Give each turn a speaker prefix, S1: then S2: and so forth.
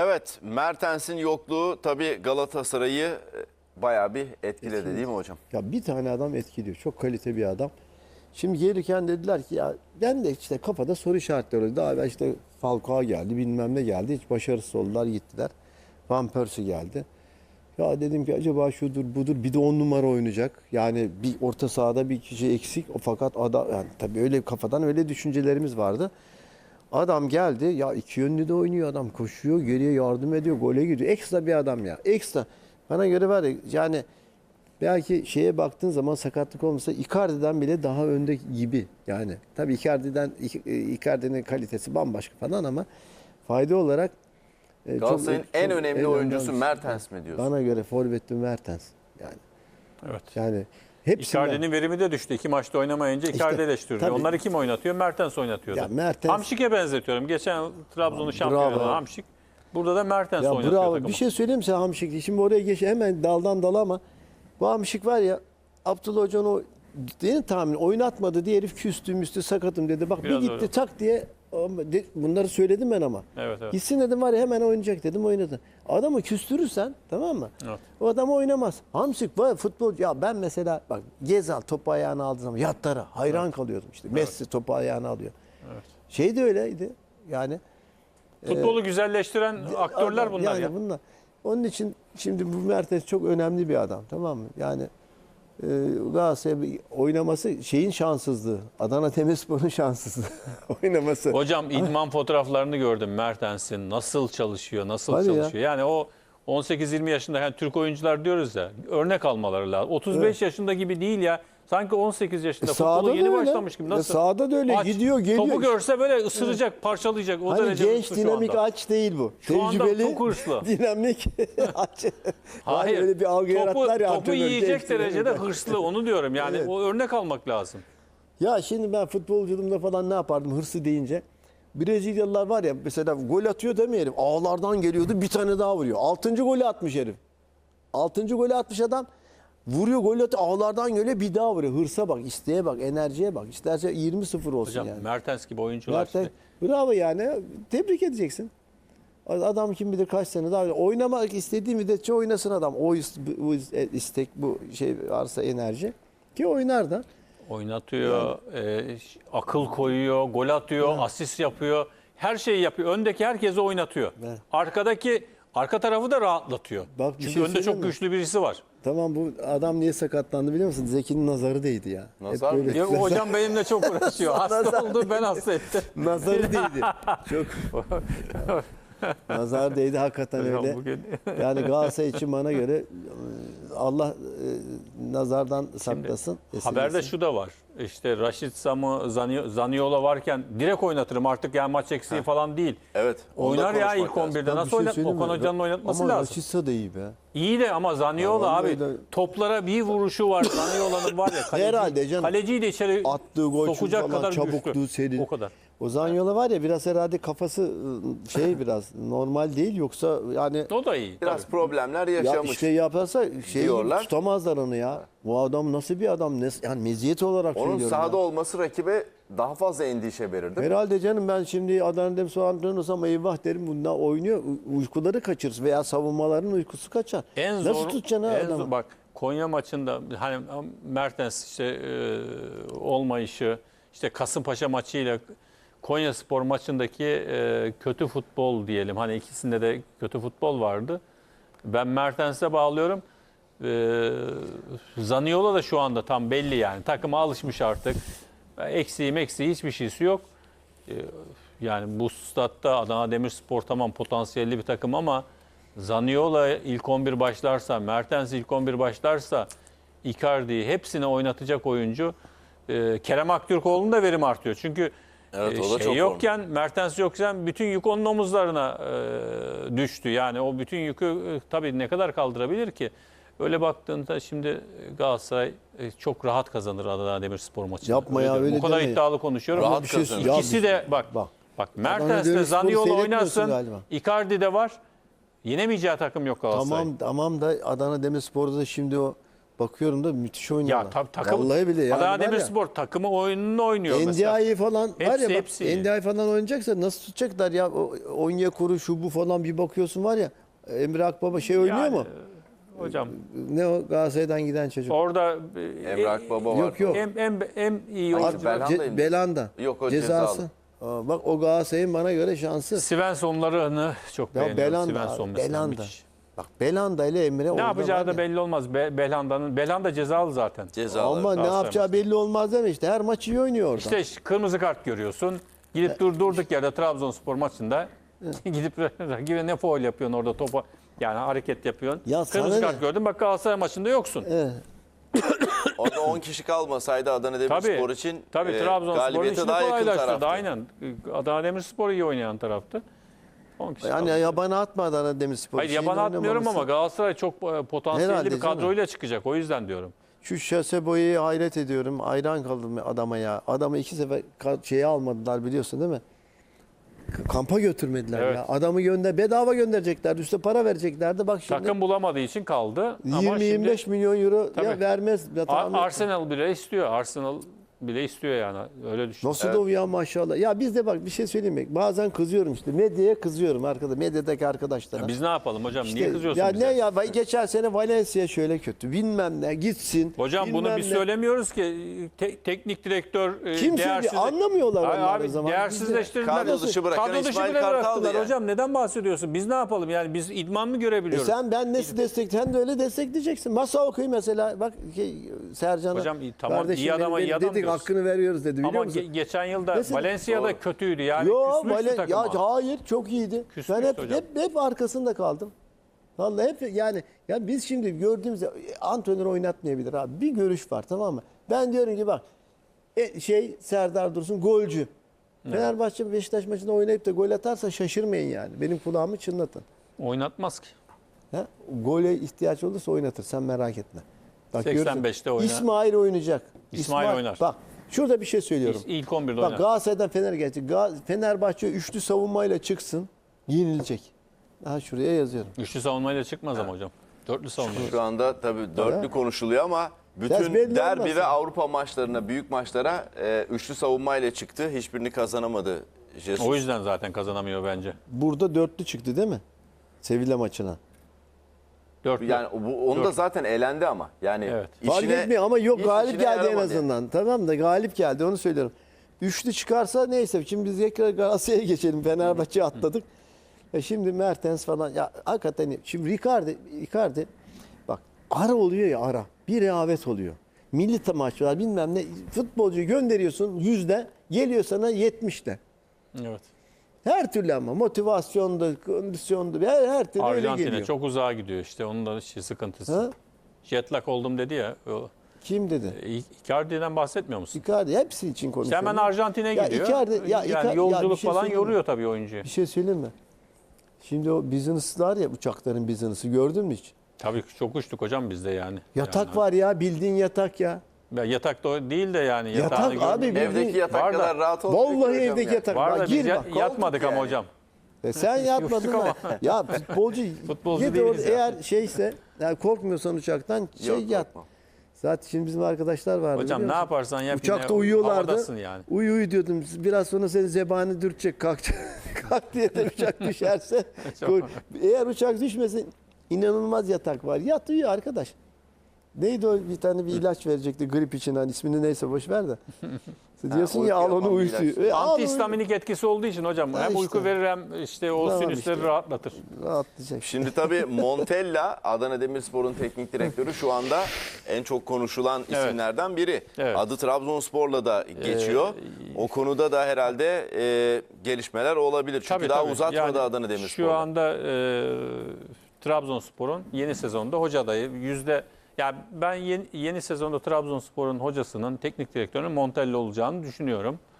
S1: Evet, Mertens'in yokluğu tabii Galatasaray'ı e, bayağı bir etkiledi değil mi hocam?
S2: Ya bir tane adam etkiliyor. Çok kalite bir adam. Şimdi gelirken dediler ki ya ben de işte kafada soru işaretleri oldu. Daha evvel işte Falcao geldi bilmem ne geldi. Hiç başarısız oldular gittiler. Van Persie geldi. Ya dedim ki acaba şudur budur bir de on numara oynayacak. Yani bir orta sahada bir kişi eksik. O fakat adam yani tabii öyle kafadan öyle düşüncelerimiz vardı. Adam geldi ya iki yönlü de oynuyor adam koşuyor geriye yardım ediyor gole gidiyor. Ekstra bir adam ya ekstra. Bana göre var ya yani belki şeye baktığın zaman sakatlık olmasa Icardi'den bile daha önde gibi yani. Tabii Icardi'den Icardi'nin kalitesi bambaşka falan ama fayda olarak e, çok-
S1: Galatasaray'ın en
S2: çok-
S1: önemli
S2: en
S1: oyuncusu Mertens mi diyorsun?
S2: Bana göre forvetli Mertens yani.
S3: Evet.
S2: Yani hepsinden.
S3: Icardi'nin verimi de düştü. İki maçta oynamayınca Icardi
S2: İşte,
S3: eleştiriliyor.
S2: tabii.
S3: Onları kim oynatıyor? Mertens oynatıyordu.
S2: Ya Mertens-
S3: Hamşik'e benzetiyorum. Geçen Trabzon'un şampiyonu Hamşik. Burada da Mertens
S2: Ya
S3: oynatıyor
S2: bravo.
S3: takımı.
S2: Bir şey söyleyeyim sana Hamşik? Şimdi oraya geç hemen daldan dala ama bu Hamşik var ya Abdullah Hoca'nın o değil tahmin oynatmadı diye herif küstü müstü sakatım dedi. Bak
S3: Biraz
S2: bir gitti
S3: öyle.
S2: tak diye bunları söyledim ben ama.
S3: Evet, evet.
S2: Gitsin dedim var ya hemen oynayacak dedim oynadı. Adamı küstürürsen tamam mı?
S3: Evet.
S2: O adam oynamaz. Hamsik var futbol ya ben mesela bak Gezal topu ayağına aldığı zaman yatlara hayran kalıyordum işte. Messi topu ayağına alıyor. Şey de öyleydi. Yani
S3: Futbolu güzelleştiren aktörler bunlar
S2: yani
S3: ya.
S2: Bunlar. Onun için şimdi bu Mertens çok önemli bir adam tamam mı? Yani e, Galatasaray oynaması şeyin şanssızlığı. Adana Demirspor'un şanssızlığı oynaması.
S3: Hocam idman fotoğraflarını gördüm Mertens'in. Nasıl çalışıyor, nasıl
S2: Hadi ya.
S3: çalışıyor. Yani o 18-20 yaşında yani Türk oyuncular diyoruz ya örnek almaları lazım. 35 yaşında gibi değil ya. Sanki 18 yaşında
S2: E,
S3: futbola yeni
S2: öyle.
S3: başlamış gibi.
S2: E,
S3: Nasıl?
S2: sahada da öyle. Gidiyor, geliyor
S3: Topu görse böyle ısıracak, parçalayacak. O
S2: hani
S3: derece
S2: genç dinamik
S3: anda.
S2: aç değil bu.
S3: Şu anda
S2: Tecrübeli
S3: çok hırslı.
S2: dinamik aç.
S3: Hayır.
S2: Hani öyle bir algı
S3: topu,
S2: yarattılar ya.
S3: topu yiyecek derecede
S2: aç.
S3: hırslı onu diyorum. Yani
S2: Evet.
S3: o örnek almak lazım.
S2: Ya şimdi ben futbolculuğumda falan ne yapardım hırsı deyince. Brezilyalılar var ya mesela gol atıyor demeyelim. Ağlardan geliyordu bir tane daha vuruyor. Altıncı golü atmış herif. Altıncı golü atmış adam. Vuruyor gol atıyor ağlardan geliyor bir daha vuruyor. Hırsa bak isteğe bak enerjiye bak. İsterse 20-0 olsun
S3: Hocam
S2: yani.
S3: Mertens gibi oyuncular
S2: Mertens,
S3: işte.
S2: bravo yani tebrik edeceksin. Adam kim bilir kaç sene daha oynamak istediği müddetçe oynasın adam. O bu istek bu şey varsa enerji ki oynar da.
S3: Oynatıyor, e, ş- akıl koyuyor, gol atıyor, asist yapıyor. Her şeyi yapıyor. Öndeki herkesi oynatıyor.
S2: Evet.
S3: Arkadaki arka tarafı da rahatlatıyor.
S2: Bak
S3: Çünkü
S2: şey
S3: önde çok
S2: mi?
S3: güçlü birisi var.
S2: Tamam bu adam niye sakatlandı biliyor musun? Zeki'nin nazarı değdi ya.
S1: Nazar
S2: böyle-
S3: Ya, hocam benimle çok uğraşıyor. Hasta oldu ben hasta ettim.
S2: nazarı değdi. Çok nazar değdi hakikaten
S3: Hocam
S2: öyle.
S3: bugün-
S2: Yani Galatasaray için bana göre e, Allah e, nazardan saklasın.
S3: Haberde
S2: esirgesin.
S3: şu da var. İşte Raşit Sam'ı, Zani- Zaniola varken direkt oynatırım artık yani maç eksiği falan değil.
S1: Evet. onu da
S3: Oynar ya
S1: konuşmak
S3: ilk
S1: lazım.
S3: 11'de.
S2: Ya bir
S3: Nasıl
S2: şey
S3: oynat? Okan? Hoca'nın oynatması
S2: Ama
S3: lazım.
S2: Rashica da iyi be.
S3: İyi de ama Zaniola
S2: Ya
S3: abi
S2: vallahi de-
S3: toplara bir vuruşu var. Zaniola'nın var ya kaleci,
S2: Herhalde canım.
S3: kaleciyi de içeri
S2: Attığı gol
S3: sokacak
S2: falan
S3: kadar
S2: çabukluğu
S3: güçlü.
S2: seri.
S3: O kadar.
S2: O Zanyola var ya biraz herhalde kafası ı, şey biraz normal değil yoksa yani
S3: O da iyi.
S1: Biraz
S3: tabii.
S1: problemler
S2: ya
S1: yaşamış.
S2: işte yaparsa şey
S1: diyorlar.
S2: tutamazlar onu ya. Bu adam nasıl bir adam? Ne, yani meziyet olarak
S1: Onun
S2: söylüyorum
S1: sahada
S2: ya.
S1: olması rakibe daha fazla endişe verir değil mi?
S2: Herhalde canım ben şimdi Adana Demirspor antrenörü olsam eyvah derim bunlar oynuyor. U- Uykuları kaçırır veya savunmaların uykusu kaçar.
S3: En
S2: Nasıl
S3: zor,
S2: tutacaksın ha
S3: en
S2: adamı?
S3: zor- bak Konya maçında hani Mertens işte e, olmayışı işte Kasımpaşa maçıyla Konya Spor maçındaki e, kötü futbol diyelim. Hani ikisinde de kötü futbol vardı. Ben Mertens'e bağlıyorum. E, Zaniola da şu anda tam belli yani. Takıma alışmış artık. Eksiği meksiği hiçbir şeysi yok. E, yani bu statta Adana Demirspor tamam potansiyelli bir takım ama Zaniola ilk 11 başlarsa, Mertens ilk 11 başlarsa, Icardi hepsini oynatacak oyuncu. E, Kerem Aktürkoğlu'nun da verim artıyor. Çünkü
S1: Evet,
S3: e,
S1: o da
S3: şey
S1: çok
S3: yokken, Mertens yokken bütün yük onun omuzlarına e, düştü. Yani o bütün yükü e, tabii ne kadar kaldırabilir ki? Öyle baktığında şimdi Galatasaray e, çok rahat kazanır Adana Demirspor maçını.
S2: Yapma ya, öyle
S3: Bu kadar
S2: deme.
S3: iddialı konuşuyorum.
S1: Rahat
S2: şey
S1: kazanır.
S2: Ya
S3: İkisi de bak
S2: bak.
S3: bak
S2: Adana
S3: Mertens de
S2: seyretmiyorsun
S3: oynasın.
S2: galiba.
S3: Icardi de var. Yenemeyeceği takım yok Galatasaray.
S2: Tamam tamam da Adana Demirspor'da da şimdi o bakıyorum da müthiş oynuyorlar.
S3: Ya tab- takım
S2: Vallahi bile yani
S3: Adana
S2: var
S3: Demirspor takımı oyununu oynuyor mesela.
S2: NDI'yi falan var
S3: Hepsi,
S2: ya bak
S3: hepsi.
S2: NDI falan oynayacaksa nasıl tutacaklar ya o Onyekuru şu bu falan bir bakıyorsun var ya Emre Akbaba şey oynuyor
S3: Yani,
S2: mu?
S3: e, Hocam
S2: Ne o Galatasaray'dan giden çocuk?
S3: orada e,
S1: Emre Akbaba var.
S2: Yok yok.
S3: en, en, en iyi oyuncu.
S2: Ce- Belanda.
S1: Yok, o
S2: cezası.
S1: cezalı.
S2: Aa, bak o Galatasaray'ın bana göre şansı.
S3: Svensson'larını çok
S2: Ya
S3: beğeniyorum.
S2: Belanda,
S3: Svensson mesela
S2: Belanda.
S3: müthiş.
S2: Bak Belanda ile Emre
S3: Ne yapacağı da belli olmaz. Be- Belanda'nın Belanda cezalı zaten.
S1: Cezalar.
S2: Ama ne yapacağı belli olmaz deme işte. Her maç iyi oynuyor orada.
S3: İşte kırmızı kart görüyorsun. Gidip dur durduk yerde Trabzonspor maçında gidip rakibe ne foul yapıyorsun orada topa yani hareket yapıyorsun.
S2: Ya
S3: kırmızı kart
S2: ne?
S3: gördün bak Galatasaray maçında yoksun.
S2: Evet.
S1: Orada 10 kişi kalmasaydı Adana Demirspor için
S3: Tabii
S1: e,
S3: Trabzonspor'un
S1: galibiyete daha yakın taraftı.
S3: Aynen. Adana Demirspor iyi oynayan taraftı. 10 kişi
S2: Yani
S3: kaldı.
S2: yabana atma Adana Demirspor.
S3: Hayır
S2: Şeyin
S3: yaban atmıyorum ama. Galatasaray çok e, potansiyelli
S2: Herhalde
S3: bir kadroyla çıkacak. O yüzden diyorum.
S2: Şu şase boyayı hayret ediyorum. Hayran kaldım adama ya. Adamı iki sefer şeye almadılar biliyorsun değil mi? Kampa götürmediler
S3: Evet.
S2: ya. Adamı gönder bedava göndereceklerdi. Üste para vereceklerdi. Bak şimdi
S3: Takım bulamadığı için kaldı. Ama
S2: 20-25
S3: şimdi
S2: milyon euro ya vermez. Ya
S3: Ar-. Arsenal bile istiyor. Arsenal bile istiyor yani. Öyle düşün.
S2: Nasıl da uyan maşallah. Ya biz de bak bir şey söyleyeyim mi? Bazen kızıyorum işte. Medyaya kızıyorum arkada. Medyadaki arkadaşlara.
S3: Biz ne yapalım hocam?
S2: İşte
S3: Niye kızıyorsun
S2: ya
S3: bize?
S2: ne ya vay- geçen sene Valencia şöyle kötü. Bilmem ne gitsin.
S3: Hocam bunu biz
S2: ne.
S3: söylemiyoruz ki. Te- teknik direktör e,
S2: Kim
S3: değersiz...
S2: söylüyor? Anlamıyorlar
S3: Ay
S2: onlar
S3: abi,
S2: o zaman.
S3: Değersizleştirdiler.
S1: Kadro dışı bırakan
S3: Kadro dışı
S1: İsmail
S3: bıraktılar
S1: yani.
S3: hocam. Neden bahsediyorsun? Biz ne yapalım? Yani biz idman mı
S2: E
S3: görebiliyoruz?
S2: sen ben nasıl destek sen de öyle destekleyeceksin. Masa okuy mesela. Bak şey, Sercan'a.
S3: Hocam iyi, tamam,
S2: kardeşim
S3: iyi adama iyi adam
S2: dedik
S3: diyoruz.
S2: hakkını veriyoruz dedi biliyor
S3: Ama
S2: musun?
S3: ge- geçen yılda
S2: Mesela-
S3: Valencia'da kötüydü. Yani
S2: Yo,
S3: küsmüştü
S2: Valen-
S3: takıma.
S2: ya hayır çok iyiydi.
S3: Küsmüştü
S2: ben hep,
S3: hocam.
S2: hep hep arkasında kaldım. Vallahi hep yani ya biz şimdi gördüğümüz antrenör oynatmayabilir abi. Bir görüş var tamam mı? Ben diyorum ki bak e, şey Serdar Dursun golcü. Fenerbahçe Beşiktaş maçında oynayıp da gol atarsa şaşırmayın yani. Benim kulağımı çınlatın.
S3: Oynatmaz ki.
S2: Ha? Gole ihtiyaç olursa oynatır sen merak etme. Bak
S3: 85'te
S2: görürsün.
S3: oynar.
S2: İsmail oynayacak.
S3: İsmail oynar.
S2: Bak şurada bir şey söylüyorum.
S3: İlk 11'de
S2: Bak
S3: oynar.
S2: Galatasaray'dan Fener gelecek. Fenerbahçe üçlü savunmayla çıksın. Yenilecek. Daha şuraya yazıyorum.
S3: Üçlü savunmayla çıkmaz ama hocam. Dörtlü savunmayla.
S1: Şu anda tabii dörtlü
S2: Evet.
S1: konuşuluyor ama bütün derbi
S2: olmaz
S1: ve. Avrupa maçlarına, büyük maçlara e, üçlü savunmayla çıktı. Hiçbirini kazanamadı Jesus.
S3: O yüzden zaten kazanamıyor bence.
S2: Burada dörtlü çıktı değil mi? Sevilla maçına.
S3: Dörtlü.
S1: Yani bu, onda
S3: Dört.
S1: zaten elendi ama. Yani
S3: Evet.
S2: Fark
S1: işine-
S2: etmiyor ama yok galip geldi en azından. Tamam da galip geldi onu söylüyorum. Üçlü çıkarsa neyse şimdi biz tekrar Galatasaray'a geçelim. Fenerbahçe'yi atladık. E şimdi Mertens falan ya hakikaten şimdi Ricardi, Ricardi bak ara oluyor ya ara. Bir rehavet oluyor. Milli maçlar bilmem ne futbolcuyu gönderiyorsun yüzde geliyor sana yetmişte.
S3: Evet.
S2: Her türlü ama motivasyonda, kondisyonda her, her türlü öyle
S3: Arjantin'e
S2: geliyor.
S3: çok uzağa gidiyor işte onun da şey sıkıntısı.
S2: Ha?
S3: Jet lag oldum dedi ya. O,
S2: Kim dedi?
S3: e, Icardi'den bahsetmiyor musun?
S2: Icardi hepsi için
S3: İşte
S2: konuşuyorum.
S3: hemen Arjantin'e
S2: Ya
S3: gidiyor.
S2: Icardi- ya
S3: yani
S2: Icardi- ya
S3: yolculuk
S2: bir şey
S3: falan
S2: söyleyeyim mi?
S3: yoruyor tabii oyuncuyu.
S2: Bir şey söyleyeyim mi? Şimdi o business'lar ya uçakların business'ı gördün mü hiç?
S3: Tabii çok uçtuk hocam bizde yani.
S2: Yatak
S3: Yani-
S2: var ya bildiğin yatak ya.
S3: Ya yatak da o değil de yani.
S2: Yatak
S3: yatağını görmedim.
S2: abi, bir-
S1: Evdeki yatak
S3: Var da-
S1: kadar rahat olmuyor ki
S2: Vallahi
S1: hocam
S2: evdeki yatak
S3: Var da
S2: Gir
S3: biz ya-
S2: bak.
S3: yatmadık ama
S1: yani.
S3: hocam.
S2: E sen yatmadın
S3: ama.
S2: ya futbolcu
S3: Futbolcu
S2: git
S3: değiliz
S2: orada
S3: ya.
S2: eğer şeyse yani korkmuyorsan uçaktan şey
S1: Yok,
S2: yat. Zaten şimdi bizim arkadaşlar vardı.
S3: Hocam
S2: biliyor
S3: ne
S2: musun?
S3: yaparsan yap
S2: Uçakta
S3: yine
S2: uyuyorlardı.
S3: havadasın yani.
S2: Uyu uyu diyordum. Biraz sonra seni zebani dürtecek kalk. kalk diye de uçak düşerse. Eğer uçak düşmesin inanılmaz yatak var. Yat uyu arkadaş. Neydi o bir tane bir ilaç verecekti grip için hani ismini neyse boş ver de. Diyorsun ya al onu uyusu. E.
S3: Antihistaminik etkisi olduğu için hocam
S2: Ha
S3: hem
S2: işte.
S3: uyku verir hem işte o
S2: Tamam
S3: sinüsleri
S2: işte.
S3: rahatlatır.
S2: Rahatlayacak.
S1: Şimdi tabii Montella Adana Demirspor'un teknik direktörü şu anda en çok konuşulan
S3: Evet.
S1: isimlerden biri.
S3: Evet.
S1: Adı Trabzonspor'la da geçiyor. o konuda da herhalde e, gelişmeler olabilir. Çünkü
S3: Tabii,
S1: daha
S3: tabii.
S1: uzatmadı
S3: Yani
S1: Adana Demirspor'da.
S3: Şu anda e, Trabzonspor'un yeni sezonda hoca adayı yüzde yani ben yeni, yeni sezonda Trabzonspor'un hocasının teknik direktörünün Montella olacağını düşünüyorum.